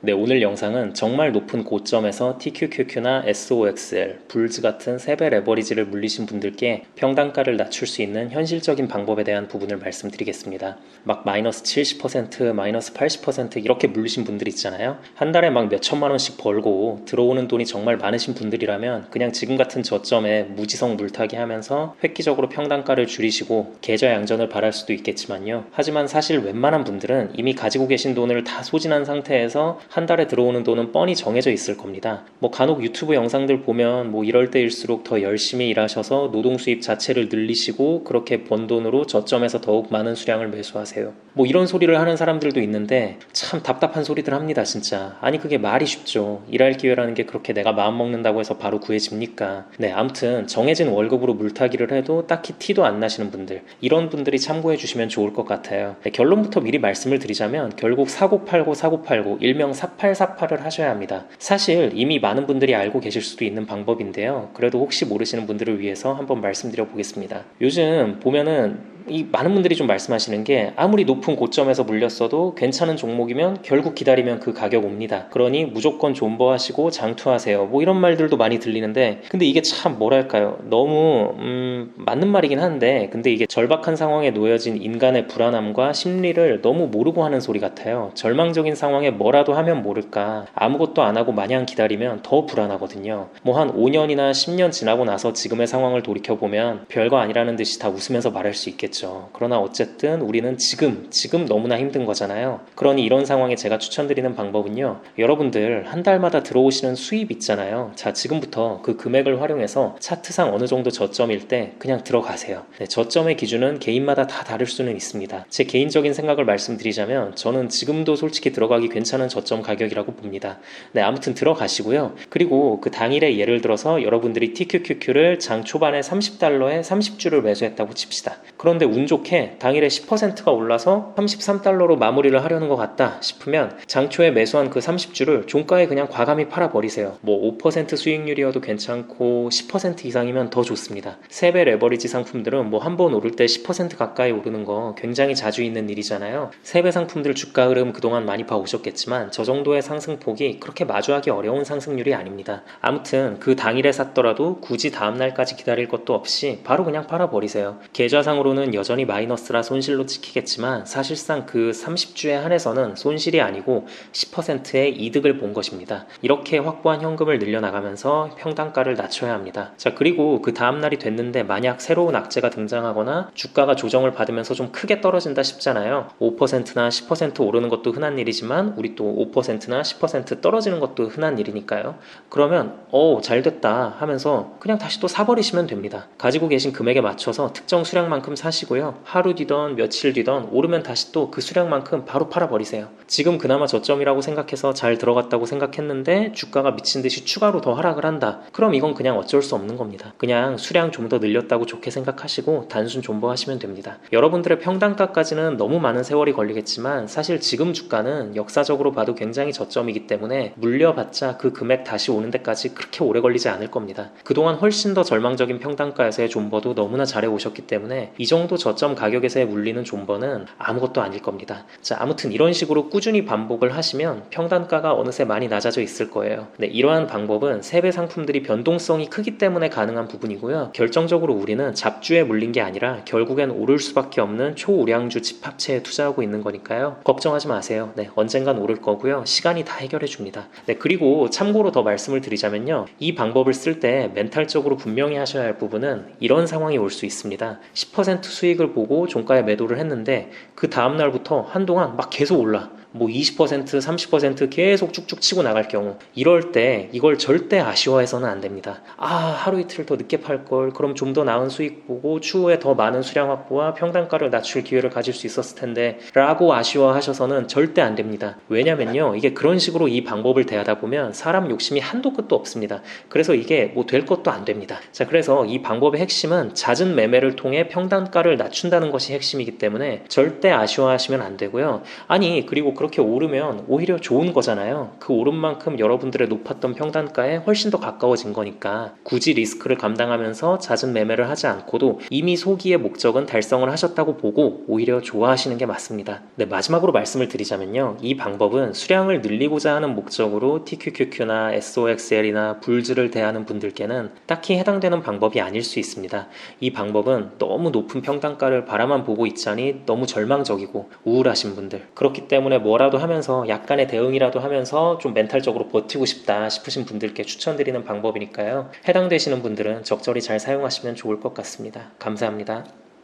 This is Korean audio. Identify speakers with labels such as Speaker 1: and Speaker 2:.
Speaker 1: 네, 오늘 영상은 정말 높은 고점에서 TQQQ나 SOXL, 불즈 같은 세배 레버리지를 물리신 분들께 평단가를 낮출 수 있는 현실적인 방법에 대한 부분을 말씀드리겠습니다. 막 마이너스 70%, 마이너스 80% 이렇게 물리신 분들 있잖아요. 한 달에 막 몇 천만 원씩 벌고 들어오는 돈이 정말 많으신 분들이라면 그냥 지금 같은 저점에 무지성 물타기 하면서 획기적으로 평단가를 줄이시고 계좌 양전을 바랄 수도 있겠지만요. 하지만 사실 웬만한 분들은 이미 가지고 계신 돈을 다 소진한 상태에서 한 달에 들어오는 돈은 뻔히 정해져 있을 겁니다. 뭐 간혹 유튜브 영상들 보면 뭐 이럴 때일수록 더 열심히 일하셔서 노동 수입 자체를 늘리시고 그렇게 번 돈으로 저점에서 더욱 많은 수량을 매수하세요. 뭐 이런 소리를 하는 사람들도 있는데 참 답답한 소리들 합니다, 진짜. 아니 그게 말이 쉽죠. 일할 기회라는 게 그렇게 내가 마음 먹는다고 해서 바로 구해집니까? 네, 아무튼 정해진 월급으로 물타기를 해도 딱히 티도 안 나시는 분들 이런 분들이 참고해 주시면 좋을 것 같아요. 네, 결론부터 미리 말씀을 드리자면 결국 사고 팔고 사고 팔고 일명 사팔사팔을 하셔야 합니다. 사실 이미 많은 분들이 알고 계실 수도 있는 방법인데요. 그래도 혹시 모르시는 분들을 위해서 한번 말씀드려 보겠습니다. 요즘 보면은 이 많은 분들이 좀 말씀하시는 게 아무리 높은 고점에서 물렸어도 괜찮은 종목이면 결국 기다리면 그 가격 옵니다. 그러니 무조건 존버하시고 장투하세요. 뭐 이런 말들도 많이 들리는데 근데 이게 참 뭐랄까요? 너무 음, 맞는 말이긴 한데 근데 이게 절박한 상황에 놓여진 인간의 불안함과 심리를 너무 모르고 하는 소리 같아요. 절망적인 상황에 뭐라도 하면 모를까 아무것도 안 하고 마냥 기다리면 더 불안하거든요. 뭐 한 5년이나 10년 지나고 나서 지금의 상황을 돌이켜 보면 별거 아니라는 듯이 다 웃으면서 말할 수 있겠죠. 있겠죠. 그러나 어쨌든 우리는 지금, 지금 너무나 힘든 거잖아요. 그러니 이런 상황에 제가 추천드리는 방법은요. 여러분들 한 달마다 들어오시는 수입 있잖아요. 자, 지금부터 그 금액을 활용해서 차트상 어느 정도 저점일 때 그냥 들어가세요. 네, 저점의 기준은 개인마다 다 다를 수는 있습니다. 제 개인적인 생각을 말씀드리자면 저는 지금도 솔직히 들어가기 괜찮은 저점 가격이라고 봅니다. 네, 아무튼 들어가시고요. 그리고 그 당일에 예를 들어서 여러분들이 TQQQ를 장 초반에 30달러에 30주를 매수했다고 칩시다. 그런데 운 좋게 당일에 10%가 올라서 33달러로 마무리를 하려는 것 같다 싶으면 장초에 매수한 그 30주를 종가에 그냥 과감히 팔아버리세요. 뭐 5% 수익률이어도 괜찮고 10% 이상이면 더 좋습니다. 3배 레버리지 상품들은 뭐 한 번 오를 때 10% 가까이 오르는 거 굉장히 자주 있는 일이잖아요. 3배 상품들 주가 흐름 그동안 많이 봐오셨겠지만 저 정도의 상승폭이 그렇게 마주하기 어려운 상승률이 아닙니다. 아무튼 그 당일에 샀더라도 굳이 다음날까지 기다릴 것도 없이 바로 그냥 팔아버리세요. 계좌상으로는 여전히 마이너스라 손실로 찍히겠지만 사실상 그 30주에 한해서는 손실이 아니고 10%의 이득을 본 것입니다. 이렇게 확보한 현금을 늘려나가면서 평단가를 낮춰야 합니다. 자, 그리고 그 다음날이 됐는데 만약 새로운 악재가 등장하거나 주가가 조정을 받으면서 좀 크게 떨어진다 싶잖아요. 5%나 10% 오르는 것도 흔한 일이지만 우리 또 5%나 10% 떨어지는 것도 흔한 일이니까요. 그러면 어, 잘 됐다 하면서 그냥 다시 또 사버리시면 됩니다. 가지고 계신 금액에 맞춰서 특정 수량만큼 사시고 요. 하루 뒤던 며칠 뒤던 오르면 다시 또 그 수량만큼 바로 팔아버리세요. 지금 그나마 저점이라고 생각해서 잘 들어갔다고 생각했는데 주가가 미친 듯이 추가로 더 하락을 한다. 그럼 이건 그냥 어쩔 수 없는 겁니다. 그냥 수량 좀 더 늘렸다고 좋게 생각하시고 단순 존버하시면 됩니다. 여러분들의 평단가까지는 너무 많은 세월이 걸리겠지만 사실 지금 주가는 역사적으로 봐도 굉장히 저점이기 때문에 물려봤자 그 금액 다시 오는 데까지 그렇게 오래 걸리지 않을 겁니다. 그동안 훨씬 더 절망적인 평단가에서의 존버도 너무나 잘해 오셨기 때문에 이 정도 저점 가격에서의 물리는 존버는 아무것도 아닐 겁니다. 자, 아무튼 이런 식으로 꾸준히 반복을 하시면 평단가가 어느새 많이 낮아져 있을 거예요. 네, 이러한 방법은 세배 상품들이 변동성이 크기 때문에 가능한 부분이고요. 결정적으로 우리는 잡주에 물린 게 아니라 결국엔 오를 수밖에 없는 초우량주 집합체에 투자하고 있는 거니까요. 걱정하지 마세요. 네, 언젠간 오를 거고요. 시간이 다 해결해 줍니다. 네, 그리고 참고로 더 말씀을 드리자면요. 이 방법을 쓸 때 멘탈적으로 분명히 하셔야 할 부분은 이런 상황이 올 수 있습니다. 10% 수익을 보고 종가에 매도를 했는데 그 다음날부터 한동안 막 계속 올라. 뭐 20%, 30% 계속 쭉쭉 치고 나갈 경우 이럴 때 이걸 절대 아쉬워해서는 안 됩니다. 아 하루 이틀 더 늦게 팔 걸 그럼 좀 더 나은 수익 보고 추후에 더 많은 수량 확보와 평단가를 낮출 기회를 가질 수 있었을 텐데 라고 아쉬워하셔서는 절대 안 됩니다. 왜냐면요 이게 그런 식으로 이 방법을 대하다 보면 사람 욕심이 한도 끝도 없습니다. 그래서 이게 뭐 될 것도 안 됩니다. 자 그래서 이 방법의 핵심은 잦은 매매를 통해 평단가를 낮춘다는 것이 핵심이기 때문에 절대 아쉬워하시면 안 되고요. 아니 그리고 그렇게 그렇게 오르면 오히려 좋은 거잖아요. 그 오른 만큼 여러분들의 높았던 평단가에 훨씬 더 가까워진 거니까 굳이 리스크를 감당하면서 잦은 매매를 하지 않고도 이미 소기의 목적은 달성을 하셨다고 보고 오히려 좋아하시는 게 맞습니다. 네, 마지막으로 말씀을 드리자면요. 이 방법은 수량을 늘리고자 하는 목적으로 TQQQ나 SOXL이나 불즈를 대하는 분들께는 딱히 해당되는 방법이 아닐 수 있습니다. 이 방법은 너무 높은 평단가를 바라만 보고 있자니 너무 절망적이고 우울하신 분들 그렇기 때문에 뭐라도 하면서 약간의 대응이라도 하면서 좀 멘탈적으로 버티고 싶다 싶으신 분들께 추천드리는 방법이니까요. 해당되시는 분들은 적절히 잘 사용하시면 좋을 것 같습니다. 감사합니다.